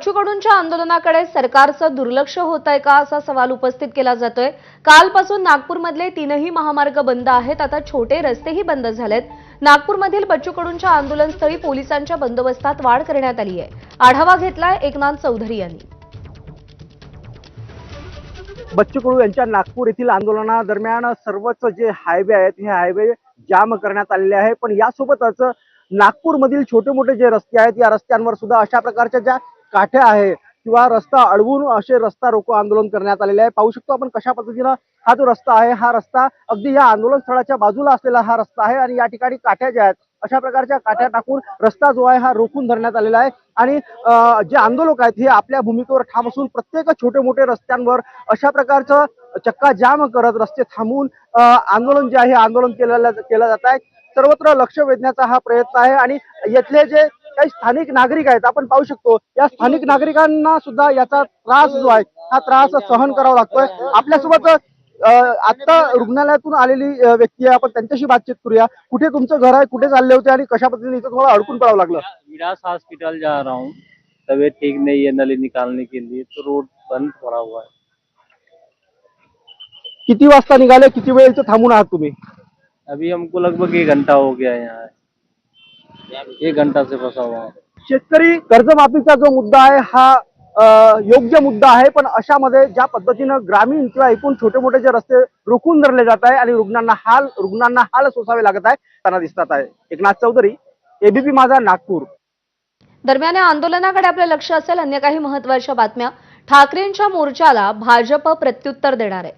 बच्चूकडूंच्या आंदोलनाकडे सरकारचं दुर्लक्ष होत आहे का असा सवाल उपस्थित केला जातोय. कालपासून नागपूरमधले तीनही महामार्ग बंद आहेत. आता छोटे रस्तेही बंद झालेत. नागपूरमधील बच्चूकडूंच्या आंदोलनस्थळी पोलिसांच्या बंदोबस्तात वाढ करण्यात आली आहे. आढावा घेतलाय एकनाथ चौधरी यांनी. बच्चू कडू यांच्या नागपूर येथील आंदोलनादरम्यान सर्वच जे हायवे आहेत हे हायवे जाम करण्यात आलेले आहे पण यासोबतच नागपूरमधील छोटे मोठे जे रस्ते आहेत या रस्त्यांवर सुद्धा अशा प्रकारच्या ज्या काठ्या आहे किंवा रस्ता अडवून असे रस्ता रोको आंदोलन करण्यात आलेले आहे. पाहू शकतो आपण कशा पद्धतीनं हा जो रस्ता आहे हा रस्ता अगदी या आंदोलन स्थळाच्या बाजूला असलेला हा रस्ता आहे आणि या ठिकाणी काठ्या ज्या आहेत अशा प्रकारच्या काठ्या टाकून रस्ता जो आहे हा रोखून धरण्यात आलेला आहे. आणि जे आंदोलक आहेत हे आपल्या भूमिकेवर ठाम असून प्रत्येक छोटे मोठे रस्त्यांवर अशा प्रकारचं चक्का जाम करत रस्ते थांबवून आंदोलन जे आहे आंदोलन केलेलं केलं जात आहे. सर्वत्र लक्ष वेधण्याचा हा प्रयत्न आहे आणि येथले जे काही स्थानिक नागरिक आहेत आपण पाहू शकतो या स्थानिक नागरिकांना सुद्धा याचा त्रास जो आहे हा त्रास सहन करावा लागतोय. आपल्यासोबत आता रुग्णालयातून आलेली व्यक्ती आहे आपण त्यांच्याशी बातचीत करूया. कुठे तुमचं घर आहे कुठे चालले होते आणि कशा पद्धतीने इथं तुम्हाला अडकून पडावं लागलं? विलास हॉस्पिटल जा रहा हूँ. तबीयत ठीक नहीं है नली निकालने के लिए तो रोड बंद पड़ा हुआ है। किती वाजता निघाले? किती वेळ इथं थांबून आहात तुम्ही? अभी हमको लगभग एक घंटा हो गया है यहाँ। एक घंटा से फंसा हुआ हूँ। शेतकरी कर्जमाफीचा जो मुद्दा आहे हा योग्य मुद्दा आहे पण अशामध्ये ज्या पद्धतीनं ग्रामीण किंवा एकूण छोटे मोठे जे रस्ते रोखून धरले जात आहे आणि रुग्णांना हाल रुग्णांना हाल सोसावे लागत आहे त्यांना दिसतात आहे. एकनाथ चौधरी एबीपी माझा नागपूर. दरम्यान या आंदोलनाकडे आपलं लक्ष असेल अन्य काही महत्त्वाच्या बातम्या. ठाकरेंच्या मोर्चाला भाजप प्रत्युत्तर देणार आहे.